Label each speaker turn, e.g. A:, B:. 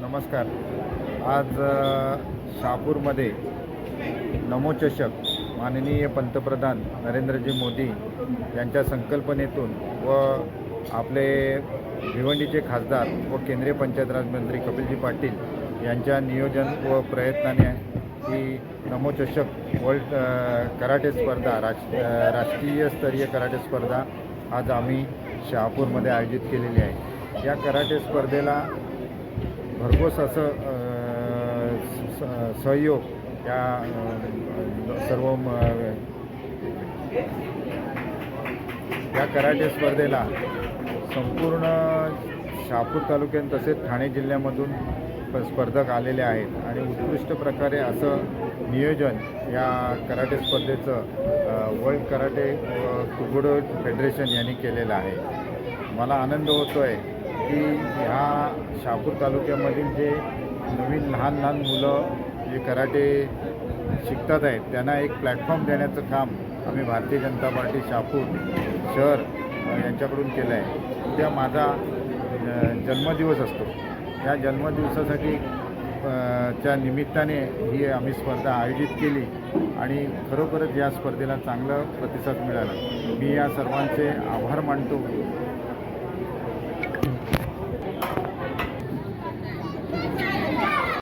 A: नमस्कार. आज अ, शहापूरमध्ये नमोचषक माननीय पंतप्रधान नरेंद्रजी मोदी यांच्या संकल्पनेतून व आपले भिवंडीचे खासदार व केंद्रीय पंचायत राज मंत्री कपिलजी पाटील यांच्या नियोजन व प्रयत्नाने ही नमोचषक वर्ल्ड कराटे स्पर्धा राज राष्ट्रीय स्तरीय कराटे स्पर्धा आज आम्ही शहापूरमध्ये आयोजित केलेली आहे. या कराटे स्पर्धेला भरघोस असं स- सहयोग या सर्व म- या कराटे स्पर्धेला संपूर्ण शहापूर तालुक्यात तसेच ठाणे जिल्ह्यामधून प- स्पर्धक आलेले आहेत. आणि उत्कृष्ट प्रकारे असं नियोजन या कराटे स्पर्धेचं वर्ल्ड कराटे व कुबुडो फेडरेशन यांनी केलेलं आहे. मला आनंद होतो आहे की ह्या शहापूर तालुक्यामधील जे नवीन लहान लहान मुलं जे कराटे शिकतात आहेत त्यांना एक प्लॅटफॉर्म देण्याचं काम आम्ही भारतीय जनता पार्टी शहापूर शहर यांच्याकडून केलं आहे उद्या माझा जन्मदिवस असतो. या जन्मदिवसासाठी च्या निमित्ताने ही आम्ही स्पर्धा आयोजित केली आणि खरोखरच या स्पर्धेला चांगलं प्रतिसाद मिळाला. मी या सर्वांचे आभार मानतो.